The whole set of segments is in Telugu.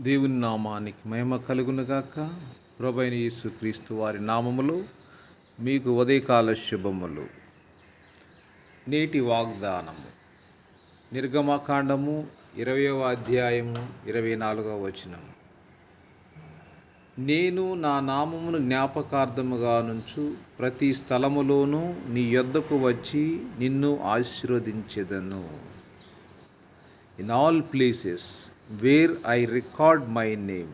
దేవుని నామానికి మహిమ కలుగునుగాక ప్రభైన యేసుక్రీస్తు వారి నామములు మీకు ఉదయకాల శుభములు. నేటి వాగ్దానము. నిర్గమకాండము ఇరవయవ అధ్యాయము ఇరవై నాలుగవ వచనము. నేను నా నామమును జ్ఞాపకార్థముగా నుంచు ప్రతి స్థలములోనూ నీ యొద్దకు వచ్చి నిన్ను ఆశీర్వదించెదను. In all places where I record my name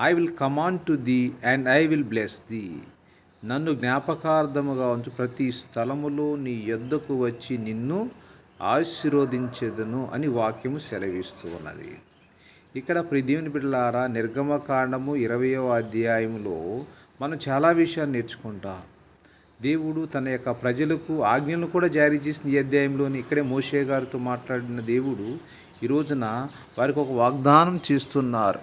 I will come on to thee and I will bless thee నన్ను జ్ఞాపకార్థముగా ఉంచు. ప్రతి స్థలములో నీ యొద్దకు వచ్చి నిన్ను ఆశీర్వదించెదను అని వాక్యము సెలవిస్తూ ఉన్నది. ఇక్కడ ప్రిదేవుని బిడ్డలారా నిర్గమకాండము ఇరవయో అధ్యాయంలో మనం చాలా విషయాలు నేర్చుకుంటాం. దేవుడు తన యొక్క ప్రజలకు ఆజ్ఞలను కూడా జారీ చేసిన ఈ అధ్యాయంలోని. ఇక్కడే మోషే గారితో మాట్లాడిన దేవుడు ఈ రోజున వారికి ఒక వాగ్దానం చేస్తున్నారు.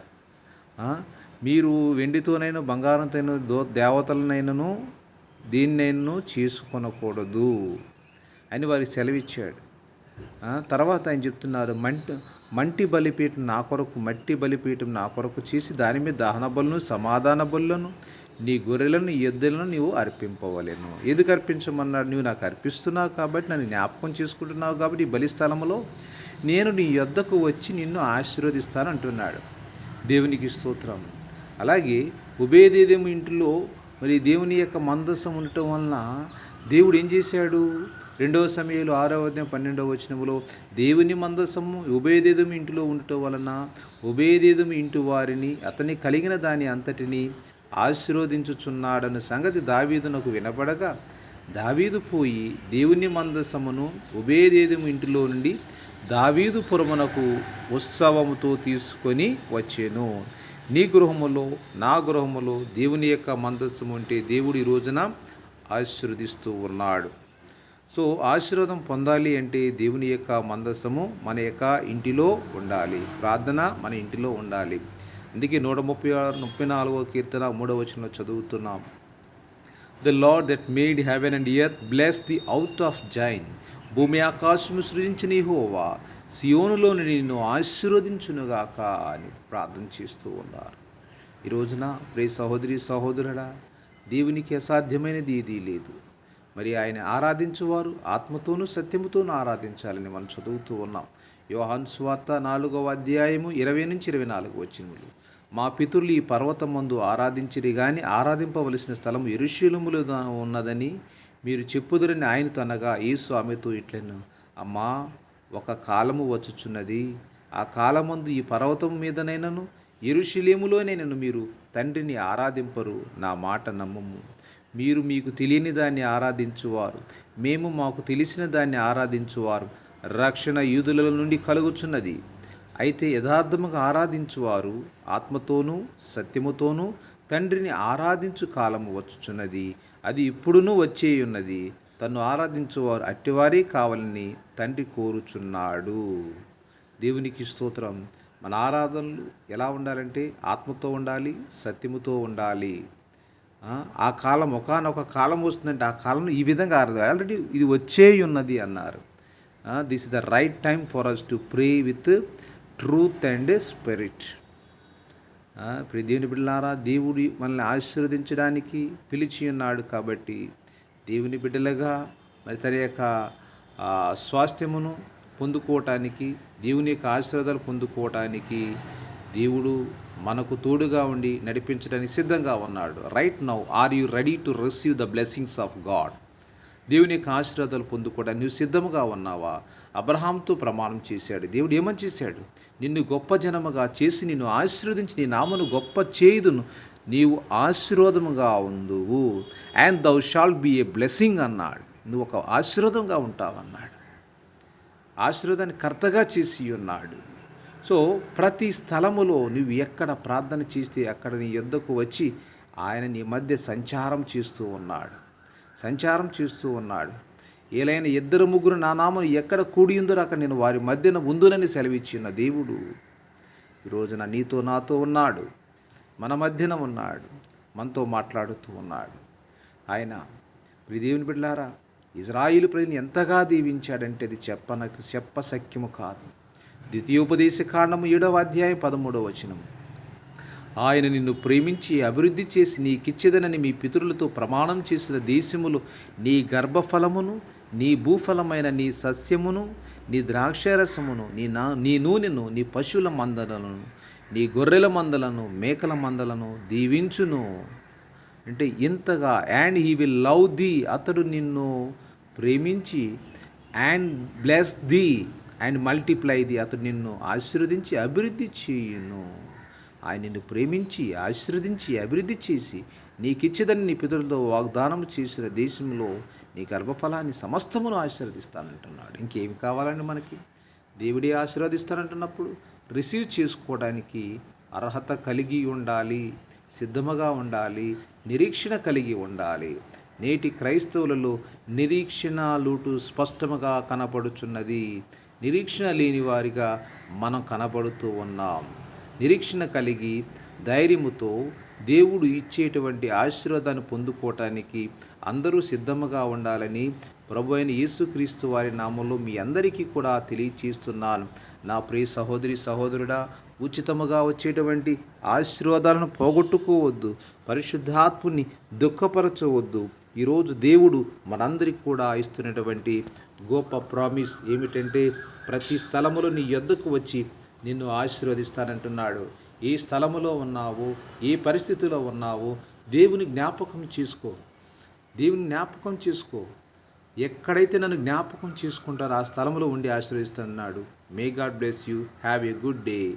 మీరు వెండితోనైనా బంగారంతోనూ దో దేవతలనైనను దీన్నైనను చేసుకొనకూడదు అని వారికి సెలవిచ్చాడు. తర్వాత ఆయన చెప్తున్నారు మంటి మంటి బలిపీఠం నా కొరకు మట్టి బలిపీఠం నా కొరకు చేసి దాని మీద దహన బలును సమాధాన బలులను నీ గొర్రెలను ఎద్దులను నీవు అర్పింపవలేను. ఎందుకు అర్పించమన్నాడు? నువ్వు నాకు అర్పిస్తున్నావు కాబట్టి నన్ను జ్ఞాపకం చేసుకుంటున్నావు కాబట్టి ఈ బలిస్థలంలో నేను నీ యొద్దకు వచ్చి నిన్ను ఆశీర్వదిస్తాను అంటున్నాడు. దేవునికి స్తోత్రం. అలాగే ఉభయదేదేము ఇంటిలో మరి దేవుని యొక్క మందస్సం ఉండటం వలన దేవుడు ఏం చేశాడు? రెండవ సమయంలో ఆరవ అధ్యాయం పన్నెండవ వచనంలో దేవుని మందసము ఉభయదేదము ఇంటిలో ఉండటం వలన ఉభయదేదము ఇంటి వారిని అతని కలిగిన దాని అంతటిని ఆశీర్వదించుచున్నాడన్న సంగతి దావీదునకు వినపడగా దావీదు పోయి దేవుని మందసమును ఉభయదేదము ఇంటిలో నుండి దావీదుపురమునకు ఉత్సవముతో తీసుకొని వచ్చాను. నీ గృహములో నా గృహములో దేవుని యొక్క మందస్సు ఉంటే దేవుడు ఈ రోజున ఆశీర్వదిస్తూ ఉన్నాడు. సో ఆశీర్వాదం పొందాలి అంటే దేవుని యొక్క మందస్సము మన యొక్క ఇంటిలో ఉండాలి. ప్రార్థన మన ఇంటిలో ఉండాలి. అందుకే నూట ముప్పై ఆరు ముప్పై నాలుగో కీర్తన మూడవ వచనంలో చదువుతున్నాం. The Lord that made heaven and earth bless thee out of Zion భూమి ఆకాశము సృజించిన హోవా సియోనులోని నిన్ను ఆశీర్వదించునుగాక అని ప్రార్థన చేస్తూ ఉన్నారు. ఈ రోజున ప్రే సహోదరి సహోదరుడా దేవునికి అసాధ్యమైనది ఏదీ లేదు. మరి ఆయన ఆరాధించువారు ఆత్మతోనూ సత్యముతోనూ ఆరాధించాలని మనం చదువుతూ ఉన్నాం. యోహాన్ స్వార్త నాలుగవ అధ్యాయము ఇరవై నుంచి ఇరవై నాలుగు వచ్చినములు మా పితరులు ఈ పర్వతం మందు ఆరాధించిరి కానీ ఆరాధింపవలసిన స్థలం ఎరుశీలములో ఉన్నదని మీరు చెప్పుదురని ఆయనతో అనగా ఈ స్వామితో ఇట్లను. అమ్మా ఒక కాలము వచ్చుచున్నది. ఆ కాలమందు ఈ పర్వతం మీదనైనను ఎరుశలేములోనైనను మీరు తండ్రిని ఆరాధింపరు. నా మాట నమ్మము. మీరు మీకు తెలియని దాన్ని ఆరాధించువారు. మేము మాకు తెలిసిన దాన్ని ఆరాధించువారు. రక్షణ యూదుల నుండి కలుగుచున్నది. అయితే యథార్థముగా ఆరాధించువారు ఆత్మతోనూ సత్యముతోనూ తండ్రిని ఆరాధించు కాలము వచ్చుచున్నది. అది ఇప్పుడునూ వచ్చే ఉన్నది తను ఆరాధించువారు అట్టివారే కావాలని తండ్రి కోరుచున్నాడు. దేవునికి స్తోత్రం. మన ఆరాధనలు ఎలా ఉండాలంటే ఆత్మతో ఉండాలి సత్యముతో ఉండాలి. ఆ, ఆ కాలం ఒకనొక కాలం వస్తుందంటే ఆ కాలంలో ఈ విధంగా ఆరాధన. ఆల్రెడీ ఇది వచ్చే ఉన్నది అన్నారు this is the right time for us to pray with truth and spirit ఇప్పుడు దేవుని బిడ్డలారా దేవుడి మనల్ని ఆశీర్వదించడానికి పిలిచి ఉన్నాడు కాబట్టి దేవుని బిడ్డలుగా మరి తన యొక్క స్వాస్థ్యమును పొందుకోవటానికి దేవుని యొక్క ఆశీర్వాదాలు పొందుకోవటానికి దేవుడు మనకు తోడుగా ఉండి నడిపించడానికి సిద్ధంగా ఉన్నాడు. Right now are you ready to receive the blessings of God దేవుని యొక్క ఆశీర్వాదాలు పొందుకోవడానికి నువ్వు సిద్ధముగా ఉన్నావా? అబ్రహాంతో ప్రమాణం చేశాడు. దేవుడు ఏమని చేశాడు? నిన్ను గొప్ప జనముగా చేసి నిన్ను ఆశీర్వదించి నీ నామను గొప్ప చేయుదును. నీవు ఆశీర్వాదముగా ఉందువు and thou shalt be a blessing అన్నాడు. నువ్వు ఒక ఆశీర్వాదంగా ఉంటావన్నాడు. ఆశీర్వాదాన్ని కర్తగా చేసి ఉన్నాడు. సో ప్రతి స్థలములో నువ్వు ఎక్కడ ప్రార్థన చేస్తే అక్కడ నీ యొద్దకు వచ్చి ఆయన నీ మధ్య సంచారం చేస్తూ ఉన్నాడు. సంచారం చేస్తూ ఉన్నాడు. ఏలైన ఇద్దరు ముగ్గురు నా నామను ఎక్కడ కూడిందో అక్కడ నేను వారి మధ్యన ఉందునని సెలవిచ్చిన దేవుడు ఈరోజున రోజున నీతో నాతో ఉన్నాడు. మన మధ్యన ఉన్నాడు. మనతో మాట్లాడుతూ ఉన్నాడు. ఆయన ప్రియ దేవుని బిడ్డలారా ఇజ్రాయిలు ప్రజలను ఎంతగా దీవించాడంటే అది చెప్పనకు చెప్పసక్యము కాదు. ద్వితీయోపదేశ కాండము ఏడవ అధ్యాయం పదమూడవ వచనము. ఆయన నిన్ను ప్రేమించి అభివృద్ధి చేసి నీకిచ్చేదనని మీ పితరులతో ప్రమాణం చేసిన దేశములు నీ గర్భఫలమును నీ భూఫలమైన నీ సస్యమును నీ ద్రాక్షరసమును నీ నా నీ నూనెను నీ పశువుల మందలను నీ గొర్రెల మందలను మేకల మందలను దీవించును. అంటే ఇంతగా and he will love thee అతడు నిన్ను ప్రేమించి and bless thee and multiply thee అతడు నిన్ను ఆశీర్వదించి అభివృద్ధి చేయును. ఆయన నిన్ను ప్రేమించి ఆశీర్వదించి అభివృద్ధి చేసి నీకిచ్చేదని నీ పితరులతో వాగ్దానం చేసిన దేశంలో నీ గర్భఫలాన్ని సమస్తమును ఆశీర్వదిస్తానంటున్నాడు. ఇంకేమి కావాలండి మనకి? దేవుడే ఆశీర్వదిస్తానంటున్నప్పుడు రిసీవ్ చేసుకోవడానికి అర్హత కలిగి ఉండాలి సిద్ధముగా ఉండాలి నిరీక్షణ కలిగి ఉండాలి. నేటి క్రైస్తవులలో నిరీక్షణ లోటు స్పష్టముగా కనపడుచున్నది. నిరీక్షణ లేని వారిగా మనం కనబడుతూ ఉన్నాం. నిరీక్షణ కలిగి ధైర్యముతో దేవుడు ఇచ్చేటువంటి ఆశీర్వాదాన్ని పొందుకోవటానికి అందరూ సిద్ధముగా ఉండాలని ప్రభు అయిన యేసుక్రీస్తు వారి నామంలో మీ అందరికీ కూడా తెలియచేస్తున్నాను. నా ప్రియ సహోదరి సహోదరుడా ఉచితముగా వచ్చేటువంటి ఆశీర్వాదాలను పోగొట్టుకోవద్దు పరిశుద్ధాత్ముని దుఃఖపరచవద్దు. ఈరోజు దేవుడు మనందరికి కూడా ఇస్తున్నటువంటి గొప్ప ప్రామిస్ ఏమిటంటే ప్రతి స్థలములో నీ యొద్దకు వచ్చి నిన్ను ఆశీర్వదిస్తానంటున్నాడు. ఏ స్థలములో ఉన్నావో ఏ పరిస్థితిలో ఉన్నావో. దేవుని జ్ఞాపకం చేసుకో. దేవుని జ్ఞాపకం చేసుకో. ఎక్కడైతే నన్ను జ్ఞాపకం చేసుకుంటారో ఆ స్థలంలో ఉండి ఆశీర్వదిస్తున్నాడు may God bless you have a good day